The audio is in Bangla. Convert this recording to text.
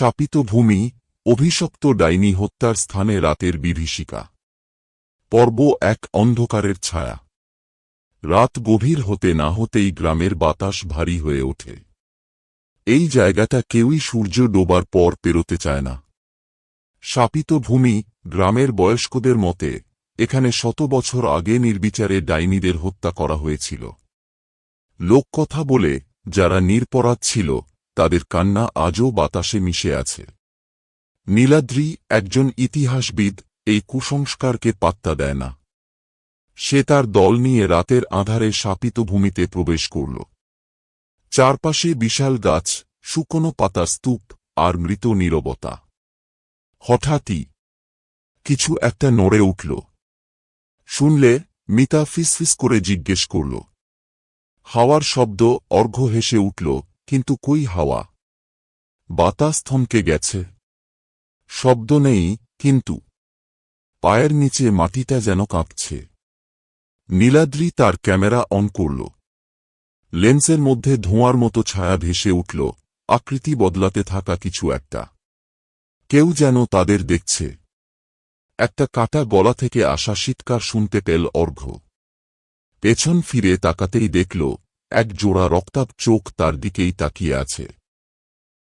শাপিত ভূমি, অভিশপ্ত ডাইনি হত্যার স্থানে রাতের বিভীষিকা। পর্ব এক অন্ধকারের ছায়া। রাত গভীর হতে না হতেই গ্রামের বাতাস ভারী হয়ে ওঠে। এই জায়গাটা কেউই সূর্য ডোবার পর পেরোতে চায় না। শাপিত ভূমি, গ্রামের বয়স্কদের মতে, এখানে শত বছর আগে নির্বিচারে ডাইনিদের হত্যা করা হয়েছিল। লোককথা বলে, যারা নিরপরাধ ছিল তাদের কান্না আজও বাতাসে মিশে আছে। নীলাদ্রি একজন ইতিহাসবিদ এই কুসংস্কারকে পাত্তা দেয় না। সে তার দল নিয়ে রাতের আধারে শাপিত ভূমিতে প্রবেশ করল। চারপাশে বিশাল গাছ, শুকনো পাতা স্তূপ আর মৃত নীরবতা। হঠাৎই কিছু একটা নড়ে উঠল। শুনলে মিতা ফিসফিস করে জিজ্ঞেস করল। হাওয়ার শব্দ অর্ঘ্য হেসে উঠল কিন্তু কই হাওয়া? বাতাস থমকে গেছে। শব্দ নেই, কিন্তু পায়ের নিচে মাটিটা যেন কাঁপছে। নীলাদ্রি তার ক্যামেরা অন করল। লেন্সের মধ্যে ধোঁয়ার মতো ছায়া ভেসে উঠল, আকৃতি বদলাতে থাকা কিছু একটা। কেউ যেন তাদের দেখছে। একটা কাটা গলা থেকে আসা শীতকার শুনতে পেল অর্ঘ্য। পেছন ফিরে তাকাতেই দেখল এক জোড়া রক্তাপ চোখ তার দিকেই তাকিয়ে আছে।